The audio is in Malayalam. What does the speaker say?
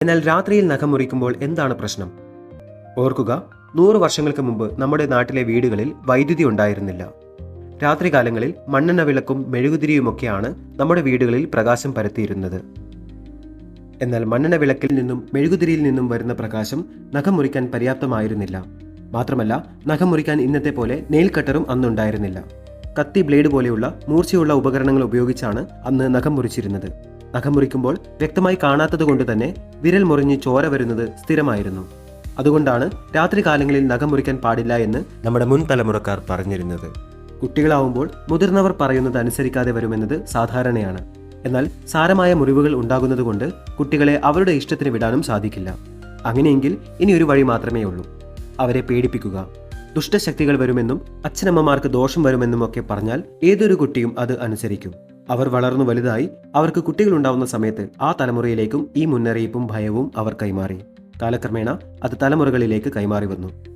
എന്നാൽ രാത്രിയിൽ നഖം മുറിക്കുമ്പോൾ എന്താണ് പ്രശ്നം? ഓർക്കുക നൂറ് വർഷങ്ങൾക്ക് മുമ്പ് നമ്മുടെ നാട്ടിലെ വീടുകളിൽ വൈദ്യുതി ഉണ്ടായിരുന്നില്ല. രാത്രികാലങ്ങളിൽ മണ്ണെണ്ണ വിളക്കും മെഴുകുതിരിയുമൊക്കെയാണ് നമ്മുടെ വീടുകളിൽ പ്രകാശം പരത്തിയിരുന്നത്. എന്നാൽ മണ്ണെണ്ണ വിളക്കിൽ നിന്നും മെഴുകുതിരിയിൽ നിന്നും വരുന്ന പ്രകാശം നഖം മുറിക്കാൻ പര്യാപ്തമായിരുന്നില്ല. മാത്രമല്ല നഖം മുറിക്കാൻ ഇന്നത്തെ പോലെ നെയിൽ കട്ടറും അന്നുണ്ടായിരുന്നില്ല. കത്തി ബ്ലേഡ് പോലെയുള്ള മൂർച്ചയുള്ള ഉപകരണങ്ങൾ ഉപയോഗിച്ചാണ് അന്ന് നഖം മുറിച്ചിരുന്നത്. നഖം മുറിക്കുമ്പോൾ വ്യക്തമായി കാണാത്തത് കൊണ്ട് തന്നെ വിരൽ മുറിഞ്ഞ് ചോര വരുന്നത് സ്ഥിരമായിരുന്നു. അതുകൊണ്ടാണ് രാത്രി കാലങ്ങളിൽ നഖം മുറിക്കാൻ പാടില്ല എന്ന് നമ്മുടെ മുൻ തലമുറക്കാർ പറഞ്ഞിരുന്നത്. കുട്ടികളാവുമ്പോൾ മുതിർന്നവർ പറയുന്നത് അനുസരിക്കാതെ വരുമെന്നത് സാധാരണയാണ്. എന്നാൽ സാരമായ മുറിവുകൾ ഉണ്ടാകുന്നതുകൊണ്ട് കുട്ടികളെ അവരുടെ ഇഷ്ടത്തിന് വിടാനും സാധിക്കില്ല. അങ്ങനെയെങ്കിൽ ഇനി ഒരു വഴി മാത്രമേ ഉള്ളൂ. അവരെ പേടിപ്പിക്കുക. ദുഷ്ടശക്തികൾ വരുമെന്നും അച്ഛനമ്മമാർക്ക് ദോഷം വരുമെന്നും ഒക്കെ പറഞ്ഞാൽ ഏതൊരു കുട്ടിയും അത് അനുസരിക്കും. അവർ വളർന്നു വലുതായി അവർക്ക് കുട്ടികൾ ഉണ്ടാവുന്ന സമയത്ത് ആ തലമുറയിലേക്കും ഈ മുന്നറിയിപ്പും ഭയവും അവർ കൈമാറി. കാലക്രമേണ അത് തലമുറകളിലേക്ക് കൈമാറി വന്നു.